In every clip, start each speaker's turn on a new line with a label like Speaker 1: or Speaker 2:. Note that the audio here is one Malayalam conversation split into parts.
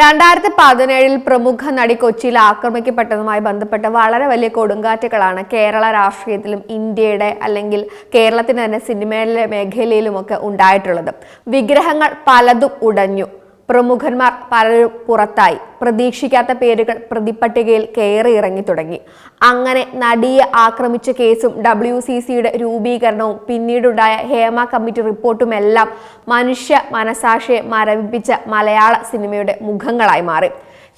Speaker 1: രണ്ടായിരത്തി പതിനേഴിൽ പ്രമുഖ നടി കൊച്ചിയിൽ ആക്രമിക്കപ്പെട്ടതുമായി ബന്ധപ്പെട്ട് വളരെ വലിയ കൊടുങ്കാറ്റുകളാണ് കേരള രാഷ്ട്രീയത്തിലും ഇന്ത്യയുടെ അല്ലെങ്കിൽ കേരളത്തിന് തന്നെ സിനിമയിലെ മേഖലയിലുമൊക്കെ ഉണ്ടായിട്ടുള്ളത്. വിഗ്രഹങ്ങൾ പലതും ഉടഞ്ഞു. പ്രമുഖന്മാർ പലരും പുറത്തായി. പ്രതീക്ഷിക്കാത്ത പേരുകൾ പ്രതിപ്പട്ടികയിൽ കയറി ഇറങ്ങി തുടങ്ങി. അങ്ങനെ നടിയെ ആക്രമിച്ച കേസും ഡബ്ല്യു സി സിയുടെ രൂപീകരണവും പിന്നീടുണ്ടായ ഹേമ കമ്മിറ്റി റിപ്പോർട്ടുമെല്ലാം മനുഷ്യ മനസാക്ഷിയെ മരവിപ്പിച്ച മലയാള സിനിമയുടെ മുഖങ്ങളായി മാറി.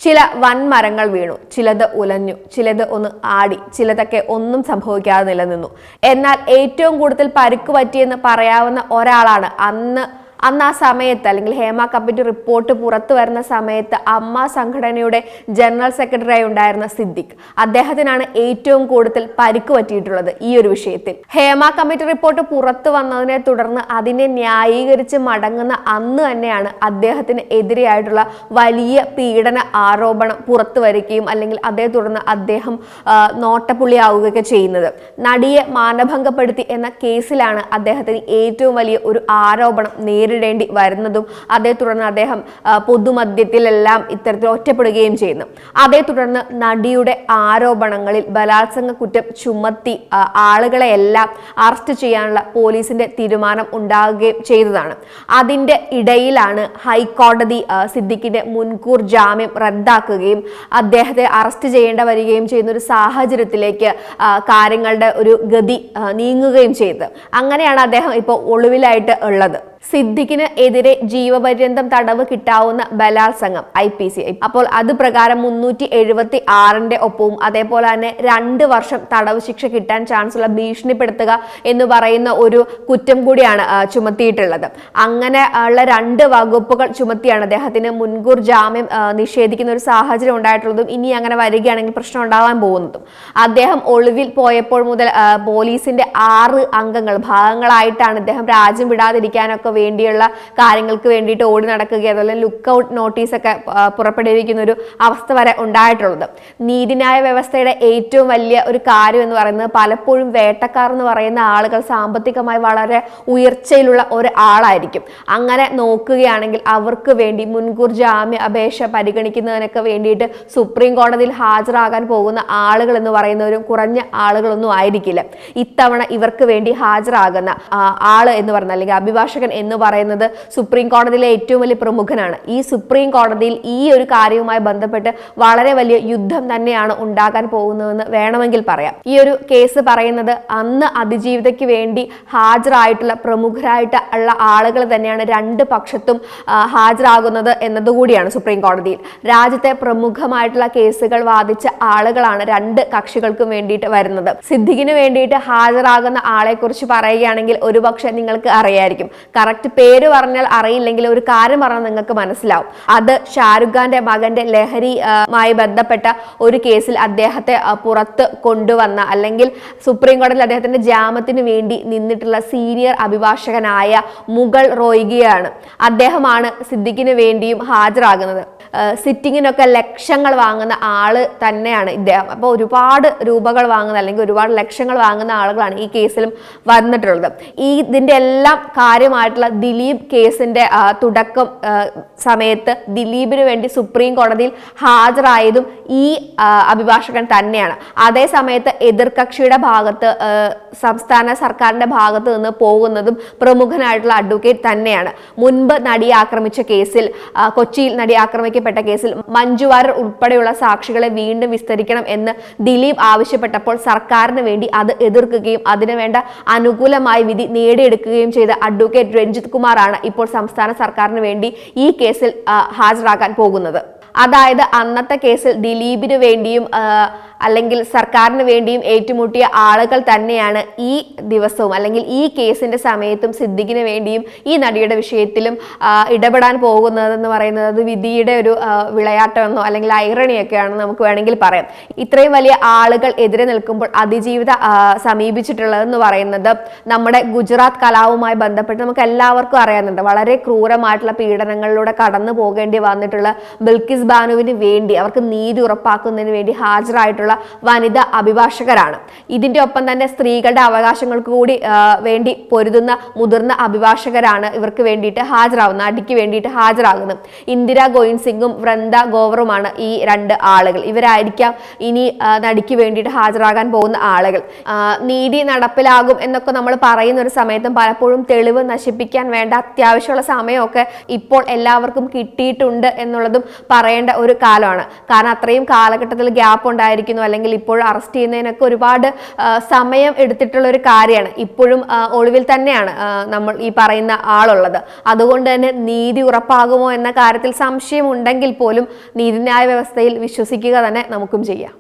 Speaker 1: ചില വൻമരങ്ങൾ വീണു ചിലത് ഉലഞ്ഞു ചിലത് ഒന്ന് ആടി ചിലതൊക്കെ ഒന്നും സംഭവിക്കാതെ നിലനിന്നു. എന്നാൽ ഏറ്റവും കൂടുതൽ പരുക്ക് പറ്റിയെന്ന് പറയാവുന്ന ഒരാളാണ് അന്ന് അന്ന് ആ സമയത്ത് അല്ലെങ്കിൽ ഹേമ കമ്മിറ്റി റിപ്പോർട്ട് പുറത്തു വരുന്ന സമയത്ത് അമ്മ സംഘടനയുടെ ജനറൽ സെക്രട്ടറി ആയി ഉണ്ടായിരുന്ന സിദ്ദിഖ്. അദ്ദേഹത്തിനാണ് ഏറ്റവും കൂടുതൽ പരിക്ക് പറ്റിയിട്ടുള്ളത് ഈ ഒരു വിഷയത്തിൽ. ഹേമ കമ്മിറ്റി റിപ്പോർട്ട് പുറത്തു വന്നതിനെ തുടർന്ന് അതിനെ ന്യായീകരിച്ച് മടങ്ങുന്ന അന്ന് തന്നെയാണ് അദ്ദേഹത്തിന് എതിരെയായിട്ടുള്ള വലിയ പീഡന ആരോപണം പുറത്തു വരികയും അല്ലെങ്കിൽ അതേ തുടർന്ന് അദ്ദേഹം നോട്ടപ്പുള്ളിയാവുകയൊക്കെ ചെയ്യുന്നത്. നടിയെ മാനഭംഗപ്പെടുത്തി എന്ന കേസിലാണ് അദ്ദേഹത്തിന് ഏറ്റവും വലിയ ഒരു ആരോപണം നേരിടേണ്ടി വരുന്നതും അതേ തുടർന്ന് അദ്ദേഹം പൊതുമദ്യത്തിലെല്ലാം ഇത്തരത്തിൽ ഒറ്റപ്പെടുകയും ചെയ്യുന്നു. അതേ തുടർന്ന് നടിയുടെ ആരോപണങ്ങളിൽ ബലാത്സംഗ കുറ്റം ചുമത്തി ആളുകളെയെല്ലാം അറസ്റ്റ് ചെയ്യാനുള്ള പോലീസിന്റെ തീരുമാനം ഉണ്ടാകുകയും ചെയ്തതാണ്. അതിന്റെ ഇടയിലാണ് ഹൈക്കോടതി സിദ്ദിഖിന്റെ മുൻകൂർ ജാമ്യം റദ്ദാക്കുകയും അദ്ദേഹത്തെ അറസ്റ്റ് ചെയ്യേണ്ട വരികയും ചെയ്യുന്ന ഒരു സാഹചര്യത്തിലേക്ക് കാര്യങ്ങളുടെ ഒരു ഗതി നീങ്ങുകയും ചെയ്തത്. അങ്ങനെയാണ് അദ്ദേഹം ഇപ്പോൾ ഒളിവിലായിട്ട് ഉള്ളത്. സിദ്ദിഖിന് എതിരെ ജീവപര്യന്തം തടവ് കിട്ടാവുന്ന ബലാത്സംഗം ഐ പി സി. അപ്പോൾ അത് പ്രകാരം മുന്നൂറ്റി എഴുപത്തി ആറിന്റെ ഒപ്പവും അതേപോലെ തന്നെ രണ്ട് വർഷം തടവ് ശിക്ഷ കിട്ടാൻ ചാൻസ് ഉള്ള ഭീഷണിപ്പെടുത്തുക എന്ന് പറയുന്ന ഒരു കുറ്റം കൂടിയാണ് ചുമത്തിയിട്ടുള്ളത്. അങ്ങനെ ഉള്ള രണ്ട് വകുപ്പുകൾ ചുമത്തിയാണ്. അദ്ദേഹത്തിന് മുൻകൂർ ജാമ്യം നിഷേധിക്കുന്ന ഒരു സാഹചര്യം ഉണ്ടായിട്ടുള്ളതും ഇനി അങ്ങനെ വരികയാണെങ്കിൽ പ്രശ്നം ഉണ്ടാവാൻ പോകുന്നതും. അദ്ദേഹം ഒളിവിൽ പോയപ്പോൾ മുതൽ പോലീസിന്റെ ആറ് അംഗങ്ങൾ ഭാഗങ്ങളായിട്ടാണ് അദ്ദേഹം രാജ്യം വിടാതിരിക്കാനൊക്കെ വേണ്ടിയുള്ള കാര്യങ്ങൾക്ക് വേണ്ടിയിട്ട് ഓടി നടക്കുകയും അതുപോലെ ലുക്ക് ഔട്ട് നോട്ടീസൊക്കെ പുറപ്പെടുവിക്കുന്ന ഒരു അവസ്ഥ വരെ ഉണ്ടായിട്ടുള്ളത്. നീതിന്യായ വ്യവസ്ഥയുടെ ഏറ്റവും വലിയ ഒരു കാര്യം എന്ന് പറയുന്നത് പലപ്പോഴും വേട്ടക്കാർ എന്ന് പറയുന്ന ആളുകൾ സാമ്പത്തികമായി വളരെ ഉയർച്ചയിലുള്ള ഒരു ആളായിരിക്കും. അങ്ങനെ നോക്കുകയാണെങ്കിൽ അവർക്ക് വേണ്ടി മുൻകൂർ ജാമ്യ അപേക്ഷ പരിഗണിക്കുന്നതിനൊക്കെ വേണ്ടിയിട്ട് സുപ്രീം കോടതിയിൽ ഹാജരാകാൻ പോകുന്ന ആളുകൾ എന്ന് പറയുന്നവരും കുറഞ്ഞ ആളുകളൊന്നും ആയിരിക്കില്ല. ഇത്തവണ ഇവർക്ക് വേണ്ടി ഹാജരാകുന്ന ആൾ എന്ന് പറയുന്ന അല്ലെങ്കിൽ അഭിഭാഷകൻ എന്ന് പറയുന്നത് സുപ്രീം കോടതിയിലെ ഏറ്റവും വലിയ പ്രമുഖനാണ്. ഈ സുപ്രീം കോടതിയിൽ ഈ ഒരു കാര്യവുമായി ബന്ധപ്പെട്ട് വളരെ വലിയ യുദ്ധം തന്നെയാണ് ഉണ്ടാകാൻ പോകുന്നതെന്ന് വേണമെങ്കിൽ പറയാം. ഈ ഒരു കേസ് പറയുന്നത് അന്ന് അതിജീവിതയ്ക്ക് വേണ്ടി ഹാജരായിട്ടുള്ള പ്രമുഖരായിട്ട് ഉള്ള ആളുകൾ തന്നെയാണ് രണ്ട് പക്ഷത്തും ഹാജരാകുന്നത് എന്നതുകൂടിയാണ് സുപ്രീം കോടതിയിൽ രാജ്യത്തെ പ്രമുഖമായിട്ടുള്ള കേസുകൾ വാദിച്ച ആളുകളാണ് രണ്ട് കക്ഷികൾക്കും വേണ്ടിയിട്ട് വരുന്നത്. സിദ്ദിഖിന് വേണ്ടിയിട്ട് ഹാജരാകുന്ന ആളെക്കുറിച്ച് പറയുകയാണെങ്കിൽ ഒരുപക്ഷെ നിങ്ങൾക്ക് അറിയായിരിക്കും. കറക്റ്റ് പേര് പറഞ്ഞാൽ അറിയില്ലെങ്കിൽ ഒരു കാര്യം പറഞ്ഞാൽ നിങ്ങൾക്ക് മനസ്സിലാവും. അത് ഷാരുഖ് ഖാന്റെ മകന്റെ ലഹരി ആ, ബന്ധപ്പെട്ട ഒരു കേസിൽ അദ്ദേഹത്തെ പുറത്ത് കൊണ്ടുവന്ന അല്ലെങ്കിൽ സുപ്രീം കോടതിയിൽ അദ്ദേഹത്തിന്റെ ജാമ്യത്തിന് വേണ്ടി നിന്നിട്ടുള്ള സീനിയർ അഭിഭാഷകനായ മുഗൾ റോയിഗിയാണ്. അദ്ദേഹമാണ് സിദ്ദിഖിന് വേണ്ടിയും ഹാജരാകുന്നത്. സിറ്റിങ്ങിനൊക്കെ ലക്ഷങ്ങൾ വാങ്ങുന്ന ആൾ തന്നെയാണ് ഇദ്ദേഹം. അപ്പോൾ ഒരുപാട് രൂപകൾ വാങ്ങുന്ന അല്ലെങ്കിൽ ഒരുപാട് ലക്ഷങ്ങൾ വാങ്ങുന്ന ആളുകളാണ് ഈ കേസിലും വന്നിട്ടുള്ളത്. ഈ ഇതിന്റെ എല്ലാം കാര്യമായിട്ടുള്ള ദിലീപ് കേസിന്റെ തുടക്കം സമയത്ത് ദിലീപിന് വേണ്ടി സുപ്രീം കോടതിയിൽ ഹാജരായതും ഈ അഭിഭാഷകൻ തന്നെയാണ്. അതേ സമയത്ത് എതിർകക്ഷിയുടെ ഭാഗത്ത് സംസ്ഥാന സർക്കാരിന്റെ ഭാഗത്ത് നിന്ന് പോകുന്നതും പ്രമുഖനായിട്ടുള്ള അഡ്വക്കേറ്റ് തന്നെയാണ്. മുൻപ് നടിയെ ആക്രമിച്ച കേസിൽ കൊച്ചിയിൽ നടി ആക്രമിക്കപ്പെട്ട കേസിൽ മഞ്ജു വാര്യർ ഉൾപ്പെടെയുള്ള സാക്ഷികളെ വീണ്ടും വിസ്തരിക്കണം എന്ന് ദിലീപ് ആവശ്യപ്പെട്ടപ്പോൾ സർക്കാരിന് വേണ്ടി അത് എതിർക്കുകയും അതിനുവേണ്ട അനുകൂലമായ വിധി നേടിയെടുക്കുകയും ചെയ്ത അഡ്വക്കേറ്റ് രഞ്ജിത് കുമാറാണ് ഇപ്പോൾ സംസ്ഥാന സർക്കാരിന് വേണ്ടി ഈ കേസിൽ ഹാജരാകാൻ പോകുന്നത്. അതായത് അന്നത്തെ കേസിൽ ദിലീപിന് വേണ്ടിയും അല്ലെങ്കിൽ സർക്കാരിന് വേണ്ടിയും ഏറ്റുമുട്ടിയ ആളുകൾ തന്നെയാണ് ഈ ദിവസവും അല്ലെങ്കിൽ ഈ കേസിന്റെ സമയത്തും സിദ്ദിഖിന് വേണ്ടിയും ഈ നടിയുടെ വിഷയത്തിലും ഇടപെടാൻ പോകുന്നതെന്ന് പറയുന്നത് വിധിയുടെ ഒരു വിളയാട്ടമെന്നോ അല്ലെങ്കിൽ ഐറണിയൊക്കെയാണെന്ന് നമുക്ക് വേണമെങ്കിൽ പറയാം. ഇത്രയും വലിയ ആളുകൾ എതിരെ നിൽക്കുമ്പോൾ അതിജീവിത സമീപിച്ചിട്ടുള്ളതെന്ന് പറയുന്നത് നമ്മുടെ ഗുജറാത്ത് കലാവുമായി ബന്ധപ്പെട്ട് നമുക്ക് എല്ലാവർക്കും അറിയാനുണ്ട്. വളരെ ക്രൂരമായിട്ടുള്ള പീഡനങ്ങളിലൂടെ കടന്നു പോകേണ്ടി വന്നിട്ടുള്ള ബിൽക്കിസ് ബിൽക്കിസ് ബാനുവിന് വേണ്ടി അവർക്ക് നീതി ഉറപ്പാക്കുന്നതിന് വേണ്ടി ഹാജരായിട്ടുള്ള വനിതാ അഭിഭാഷകരാണ്. ഇതിന്റെ ഒപ്പം തന്നെ സ്ത്രീകളുടെ അവകാശങ്ങൾക്ക് കൂടി വേണ്ടി പൊരുതുന്ന മുതിർന്ന അഭിഭാഷകരാണ് ഇവർക്ക് വേണ്ടിയിട്ട് ഹാജരാകുന്നത് അടിക്ക് വേണ്ടിയിട്ട് ഹാജരാകുന്നത്. ഇന്ദിര ഗോയിൻ സിംഗും വൃന്ദ ഗോവറുമാണ് ഈ രണ്ട് ആളുകൾ. ഇവരായിരിക്കാം ഇനി നടിക്ക് വേണ്ടിയിട്ട് ഹാജരാകാൻ പോകുന്ന ആളുകൾ. നീതി നടപ്പിലാകും എന്നൊക്കെ നമ്മൾ പറയുന്ന ഒരു സമയത്തും പലപ്പോഴും തെളിവ് നശിപ്പിക്കാൻ വേണ്ട അത്യാവശ്യമുള്ള സമയമൊക്കെ ഇപ്പോൾ എല്ലാവർക്കും കിട്ടിയിട്ടുണ്ട് എന്നുള്ളതും പറയേണ്ട ഒരു കാലമാണ്. കാരണം അത്രയും കാലഘട്ടത്തിൽ ഗ്യാപ്പ് ഉണ്ടായിരിക്കുന്നു. അല്ലെങ്കിൽ ഇപ്പോൾ അറസ്റ്റ് ചെയ്യുന്നതിനൊക്കെ ഒരുപാട് സമയം എടുത്തിട്ടുള്ള ഒരു കാര്യമാണ്. ഇപ്പോഴും ഒളിവിൽ തന്നെയാണ് നമ്മൾ ഈ പറയുന്ന ആളുള്ളത്. അതുകൊണ്ട് തന്നെ നീതി ഉറപ്പാകുമോ എന്ന കാര്യത്തിൽ സംശയം ഉണ്ടെങ്കിൽ പോലും നീതിന്യായ വ്യവസ്ഥയിൽ വിശ്വസിക്കുക തന്നെ നമുക്കും ചെയ്യാം.